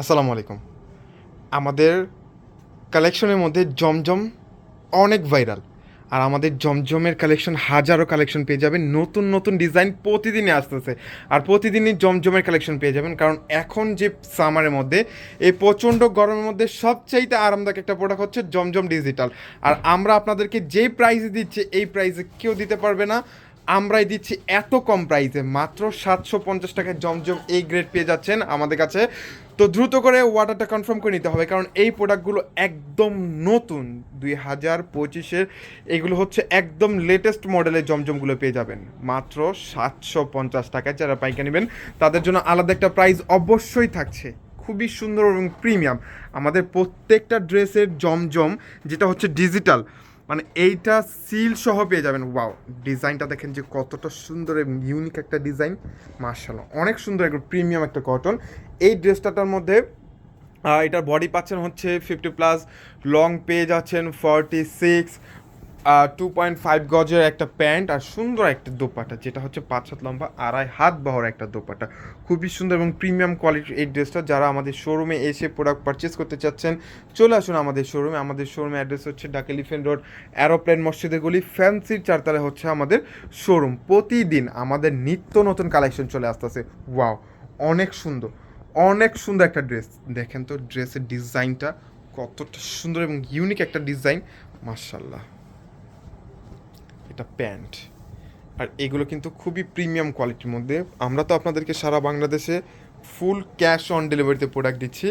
আসসালামু আলাইকুম। আমাদের কালেকশনের মধ্যে জমজম অনেক ভাইরাল আর আমাদের জমজমের কালেকশন হাজারো কালেকশন পেয়ে যাবেন। নতুন নতুন ডিজাইন প্রতিদিনই আসতেছে। আর প্রতিদিনই জমজমের কালেকশন পেয়ে যাবেন। কারণ এখন যে সামারের মধ্যে, এই প্রচণ্ড গরমের মধ্যে সবচাইতে আরামদায়ক একটা প্রোডাক্ট হচ্ছে জমজম ডিজিটাল আর আমরা আপনাদেরকে যে প্রাইসে দিচ্ছি, এই প্রাইসে কেউ দিতে পারবে না। আমরাই দিচ্ছি এত কম প্রাইসে মাত্র সাতশো পঞ্চাশ টাকায় জমজম এই গ্রেড পেয়ে যাচ্ছেন আমাদের কাছে। তো দ্রুত করে ওয়াটারটা কনফার্ম করে নিতে হবে, কারণ এই প্রোডাক্টগুলো একদম নতুন। দুই হাজার পঁচিশের এগুলো হচ্ছে একদম লেটেস্ট মডেলের জমজমগুলো পেয়ে যাবেন। মাত্র সাতশো পঞ্চাশ টাকায় যারা পাইকা নেবেন, তাদের জন্য আলাদা একটা প্রাইস অবশ্যই থাকছে। খুবই সুন্দর এবং প্রিমিয়াম আমাদের প্রত্যেকটা ড্রেসের জমজম, যেটা হচ্ছে ডিজিটাল মানে এইটা সিল সহ পেয়ে যাবেন। ওয়াও ডিজাইনটা দেখেন যে কতটা সুন্দর এবং ইউনিক একটা ডিজাইন মার্শাল্লাহ অনেক সুন্দর একটা প্রিমিয়াম একটা কটন এই ড্রেসটাটার মধ্যে এটার বডি পাচ্ছেন হচ্ছে ফিফটি প্লাস লং পেজ আছেন forty six two point five গজের একটা প্যান্ট আর সুন্দর একটা দোপাটা যেটা হচ্ছে পাঁচ হাত লম্বা, আড়াই হাত বহর একটা দোপাটা খুবই সুন্দর এবং প্রিমিয়াম কোয়ালিটির এই ড্রেসটা যারা আমাদের শোরুমে এসে প্রোডাক্ট পারচেস করতে চাচ্ছেন, চলে আসুন আমাদের শোরুমে আমাদের শোরুমে অ্যাড্রেস হচ্ছে ডাক এলিফেন্ট রোড অ্যারোপ্লেন মসজিদের গলি ফ্যান্সির চারতলায় হচ্ছে আমাদের শোরুম প্রতিদিন আমাদের নিত্য নতুন কালেকশন চলে আসতেছে। ওয়াও অনেক সুন্দর অনেক সুন্দর একটা ড্রেস দেখেন তো ড্রেসের ডিজাইনটা কতটা সুন্দর এবং ইউনিক একটা ডিজাইন মার্শাল্লাহ এটা প্যান্ট। আর এগুলো কিন্তু খুবই প্রিমিয়াম কোয়ালিটির মধ্যে। আমরা তো আপনাদেরকে সারা বাংলাদেশে ফুল ক্যাশ অন ডেলিভারিতে প্রোডাক্ট দিচ্ছি।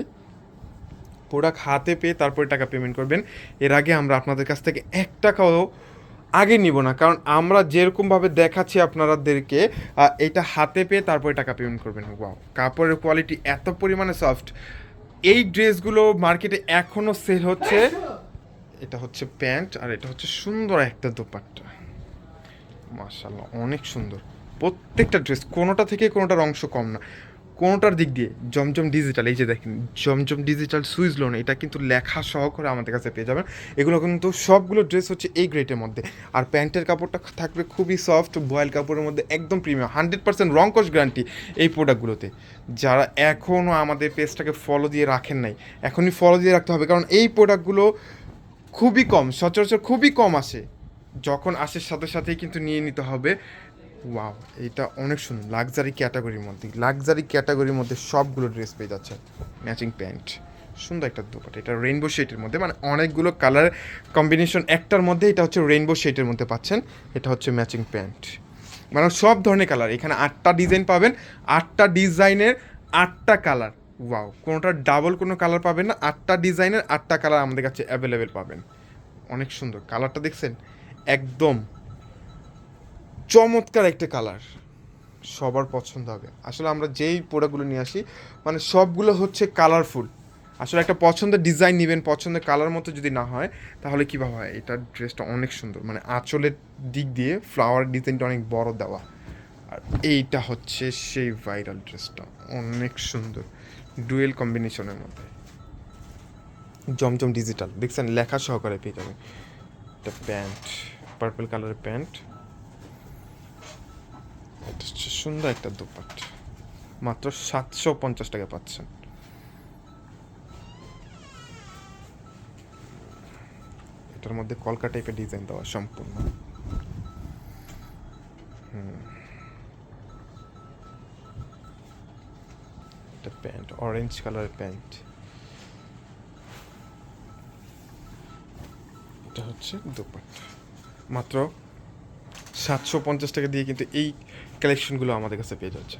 প্রোডাক্ট হাতে পেয়ে তারপরে টাকা পেমেন্ট করবেন। এর আগে আমরা আপনাদের কাছ থেকে এক টাকাও আগে নিব না। কারণ আমরা যেরকমভাবে দেখাচ্ছি আপনাদেরকে আহ, এটা হাতে পেয়ে তারপরে টাকা পেমেন্ট করবেন। ওয়াও কাপড়ের কোয়ালিটি এত পরিমাণে সফট এই ড্রেসগুলো মার্কেটে এখনও সেল হচ্ছে। এটা হচ্ছে প্যান্ট আর এটা হচ্ছে সুন্দর একটা দোপাট্টা। মাশাল্লাহ অনেক সুন্দর। প্রত্যেকটা ড্রেস কোনোটা থেকে কোনোটার অংশ কম না। কোনোটার দিক দিয়ে জমজম ডিজিটাল এই যে দেখেন, জমজম ডিজিটাল সুইচ লোন এটা কিন্তু লেখা সহ করে আমাদের কাছে পেয়ে যাবেন। এগুলো কিন্তু সবগুলো ড্রেস হচ্ছে এই গ্রেটের মধ্যে। আর প্যান্টের কাপড়টা থাকবে খুবই সফট বয়েল কাপড়ের মধ্যে একদম প্রিমিয়াম হান্ড্রেড পার্সেন্ট রং কস গ্যারান্টি এই প্রোডাক্টগুলোতে যারা এখনও আমাদের পেজটাকে ফলো দিয়ে রাখেন নাই, এখনই ফলো দিয়ে রাখতে হবে। কারণ এই প্রোডাক্টগুলো খুবই কম, সচরাচর খুবই কম আসে। যখন আসে সাথে সাথেই কিন্তু নিয়ে নিতে হবে। ওয়াও এটা অনেক সুন্দর। লাক্সারি ক্যাটাগরির মধ্যে লাক্সারি ক্যাটাগরির মধ্যে সবগুলো ড্রেস পেয়ে যাচ্ছে। ম্যাচিং প্যান্ট সুন্দর একটা দোপাটা। এটা রেইনবো শেডের মধ্যে মানে অনেকগুলো কালার কম্বিনেশন একটার মধ্যে এটা হচ্ছে রেইনবো শেডের মধ্যে পাচ্ছেন। এটা হচ্ছে ম্যাচিং প্যান্ট মানে সব ধরনের কালার এখানে আটটা ডিজাইন পাবেন, আটটা ডিজাইনের আটটা কালার ওয়াও কোনোটা ডাবল কোনো কালার পাবেন না, আটটা ডিজাইনের আটটা কালার আমাদের কাছে অ্যাভেলেবেল পাবেন। অনেক সুন্দর। কালারটা দেখছেন? একদম চমৎকার একটা কালার। সবার পছন্দ হবে। আসলে আমরা যেই প্রোডাক্টগুলো নিয়ে আসি মানে সবগুলো হচ্ছে কালারফুল আসলে একটা পছন্দের ডিজাইন নেবেন পছন্দের কালার মতো যদি না হয়, তাহলে কীভাবে হয়? এটা ড্রেসটা অনেক সুন্দর। মানে আঁচলের দিক দিয়ে ফ্লাওয়ার ডিজাইনটা অনেক বড় দেওয়া। আর এইটা হচ্ছে সেই ভাইরাল ড্রেসটা অনেক সুন্দর। ডুয়েল কম্বিনেশনের মধ্যে। জমজম ডিজিটাল দেখছেন, লেখা সহকারে পেয়ে যাবেন। একটা প্যান্ট পার্পল কালারের প্যান্ট। সুন্দর একটা দোপাট মাত্র সাতশো পঞ্চাশ টাকা পাচ্ছেন। এটার মধ্যে কলকা টাইপের ডিজাইন দেওয়া সম্পূর্ণ। এটা প্যান্ট অরেঞ্জ কালারের প্যান্ট। এটা হচ্ছে দোপাট্টা। মাত্র সাতশো পঞ্চাশ টাকা দিয়ে কিন্তু এই কালেকশনগুলো আমাদের কাছে পেয়ে যাচ্ছে।